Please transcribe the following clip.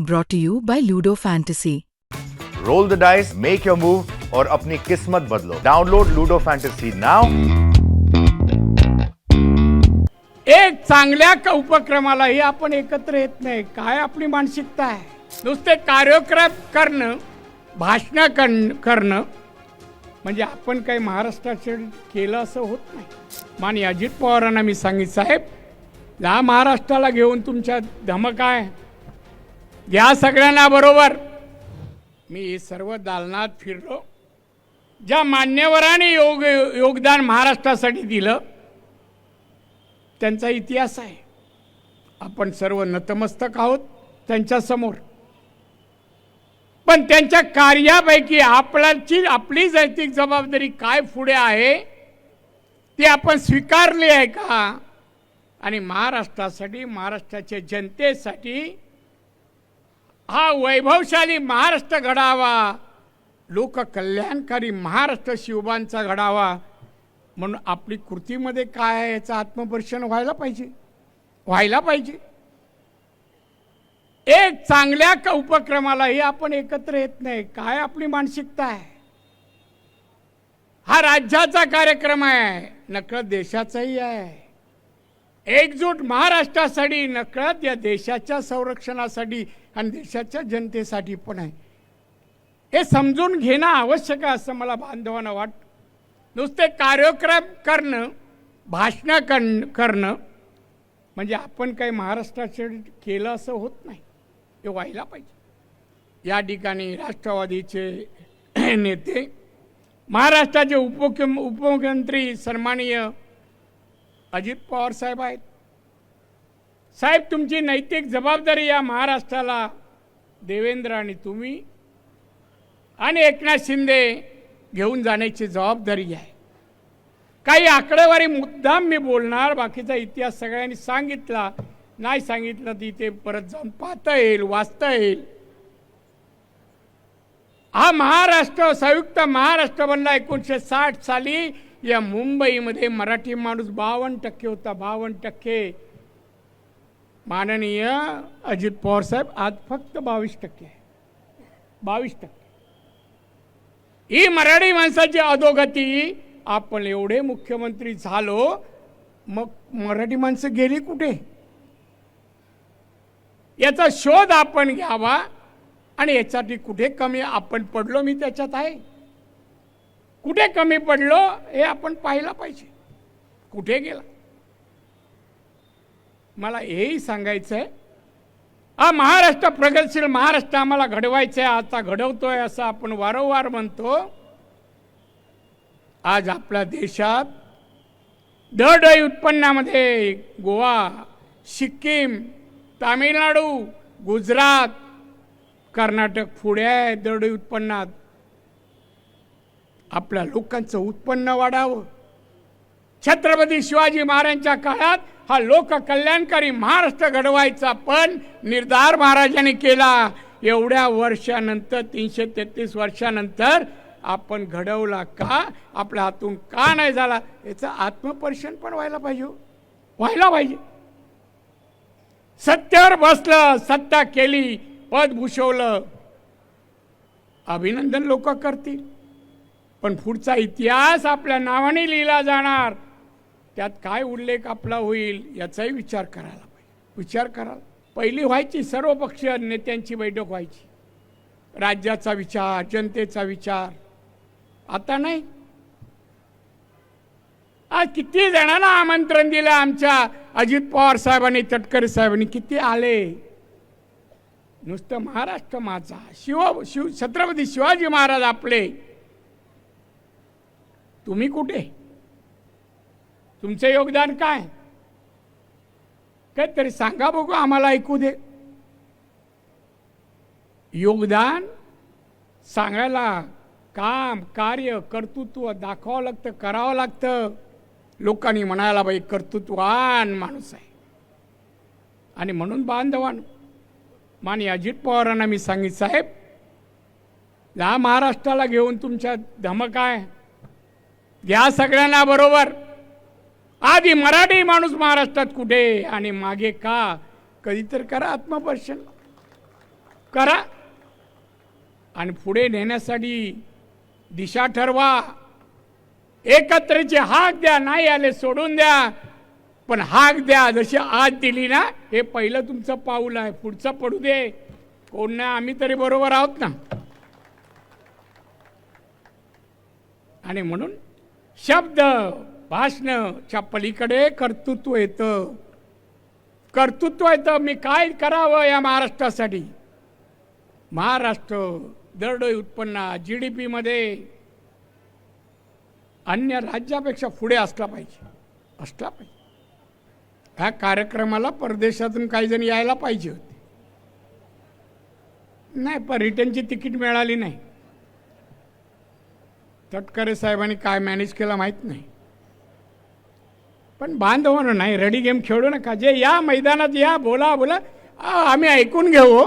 Brought to you by Ludo Fantasy. Roll the dice make your move और अपनी किस्मत बदलो। डाउनलोड लूडो फैंटेसी नाउ एक चांगल्या क- उपक्रमालाही आपण एकत्र येत नाही. काय आपली मानसिकता आहे? नुसते कार्यक्रम करणं भाषणं करण करणं म्हणजे आपण काही महाराष्ट्राचे केलं असं होत नाही. मानी अजित पवारांना मी सांगित साहेब या महाराष्ट्राला घेऊन तुमच्या धमक आहे. या सगळ्यांना बरोबर. मी सर्व दालनात फिरलो. ज्या मान्यवरांनी योग योगदान महाराष्ट्रासाठी दिलं त्यांचा इतिहास आहे. आपण सर्व नतमस्तक आहोत त्यांच्यासमोर पण त्यांच्या कार्यापैकी आपल्याची आपली नैतिक जबाबदारी काय पुढे आहे ती आपण स्वीकारली आहे का? आणि महाराष्ट्रासाठी महाराष्ट्राच्या जनतेसाठी हा वैभवशाली महाराष्ट्र घडावा. लोककल्याणकारी महाराष्ट्र शिवबांचा घडावा. म्हणून आपली कृतीमध्ये काय आहे याचं आत्मपरीक्षण व्हायला पाहिजे. व्हायला पाहिजे. एक चांगल्या का उपक्रमालाही आपण एकत्र येत नाही. काय आपली मानसिकता आहे? हा राज्याचा कार्यक्रम आहे. नकळत देशाचाही आहे. एकजूट महाराष्ट्रासाठी नकळत या देशाच्या संरक्षणासाठी आणि देशाच्या जनतेसाठी पण आहे. हे समजून घेणं आवश्यक आहे असं मला बांधवांना वाटतं. नुसते कार्यक्रम करणं भाषणं करण करणं म्हणजे आपण काही महाराष्ट्राचे केलं असं होत नाही. हे व्हायला पाहिजे. या ठिकाणी राष्ट्रवादीचे नेते महाराष्ट्राचे उपमुख्य उपमुख्यमंत्री सन्माननीय अजित पवार साहेब आहेत. साहेब तुमची नैतिक जबाबदारी या महाराष्ट्राला देवेंद्र आणि तुम्ही आणि एकनाथ शिंदे घेऊन जाण्याची जबाबदारी आहे. काही आकडेवारी मुद्दाम मी बोलणार बाकीचा इतिहास सगळ्यांनी सांगितला. नाही सांगितलं ती इथे परत जाऊन पाहता येईल वाचता येईल. हा महाराष्ट्र संयुक्त महाराष्ट्र बनला एकोणीसशे साठ साली. या मुंबईमध्ये मराठी माणूस बावन्न टक्के होता बावन्न टक्के. माननीय अजित पवार साहेब आज फक्त बावीस टक्के आहे. बावीस टक्के. ही मराठी माणसाची अधोगती आपण एवढे मुख्यमंत्री झालो मग मराठी माणसं गेली कुठे? याचा शोध आपण घ्यावा आणि यासाठी कुठे कमी आपण पडलो मी त्याच्यात आहे. कुठे कमी पडलो हे आपण पाहिलं पाहिजे. कुठे गेला? मला हेही सांगायचं आहे हा महाराष्ट्र प्रगतशील महाराष्ट्र आम्हाला घडवायचं आहे आता घडवतोय असं आपण वारंवार म्हणतो. आज आपल्या देशात दरडोई उत्पन्नामध्ये गोवा सिक्कीम तामिळनाडू गुजरात कर्नाटक पुढे आहे दरडोई उत्पन्नात. आपल्या लोकांचं उत्पन्न वाढावं. छत्रपती शिवाजी महाराजांच्या काळात हा लोककल्याणकारी महाराष्ट्र घडवायचा पण निर्धार महाराजांनी केला. एवढ्या वर्षानंतर तीनशे तेहतीस वर्षानंतर आपण घडवला का? आपल्या हातून का नाही झाला? याचं आत्मपरीक्षण पण व्हायला पाहिजे हो. व्हायला पाहिजे. सत्तेवर बसलं सत्ता केली पद भूषवलं. अभिनंदन लोक करतील. पण पुढचा इतिहास आपल्या नावाने लिहिला जाणार. त्यात काय उल्लेख आपला होईल याचाही विचार करायला पाहिजे. विचार कराल पहिली व्हायची सर्व पक्षीय नेत्यांची बैठक व्हायची. राज्याचा विचार जनतेचा विचार. आता नाही. आज किती जणांना आमंत्रण दिलं आमच्या अजित पवार साहेबांनी तटकरे साहेबांनी. किती आले? नुसतं महाराष्ट्र माझा. शिव शिव छत्रपती शिवाजी महाराज आपले. तुम्ही कुठे? तुमचं योगदान काय? काहीतरी सांगा बघू आम्हाला ऐकू दे. योगदान सांगायला काम कार्य कर्तृत्व दाखवावं लागतं करावं लागतं. लोकांनी म्हणायला बाई कर्तृत्ववान माणूस आहे. आणि म्हणून बांधवान. माने अजित पवारांना मी सांगित साहेब या महाराष्ट्राला घेऊन तुमच्या धमक आहे. घ्या सगळ्यांना बरोबर. आधी मराठी माणूस महाराष्ट्रात कुठे आणि मागे का? कधी तर करा आत्मपर्शन करा. आणि पुढे नेण्यासाठी दिशा ठरवा. एकत्रचे हाक द्या नाही आले सोडून द्या. पण हाक द्या जशी आज दिली ना हे पहिलं तुमचं पाऊल आहे. पुढचं पडू दे. कोण नाही आम्ही तरी बरोबर आहोत ना. आणि म्हणून शब्द भाषणच्या पलीकडे कर्तृत्व येतं. कर्तृत्व येतं मी काय करावं या महाराष्ट्रासाठी? महाराष्ट्र दरडोई उत्पन्न जी डी पीमध्ये अन्य राज्यापेक्षा पुढे असला पाहिजे. असला पाहिजे. ह्या कार्यक्रमाला परदेशातून काही जण यायला पाहिजे होते. नाही पण रिटर्नची तिकीट मिळाली नाही. तटकरे साहेबांनी काय मॅनेज केलं माहीत नाही. पण बांधवानं नाही रडी गेम खेळू नका. जे या मैदानात या बोला बोला आम्ही ऐकून घेऊ.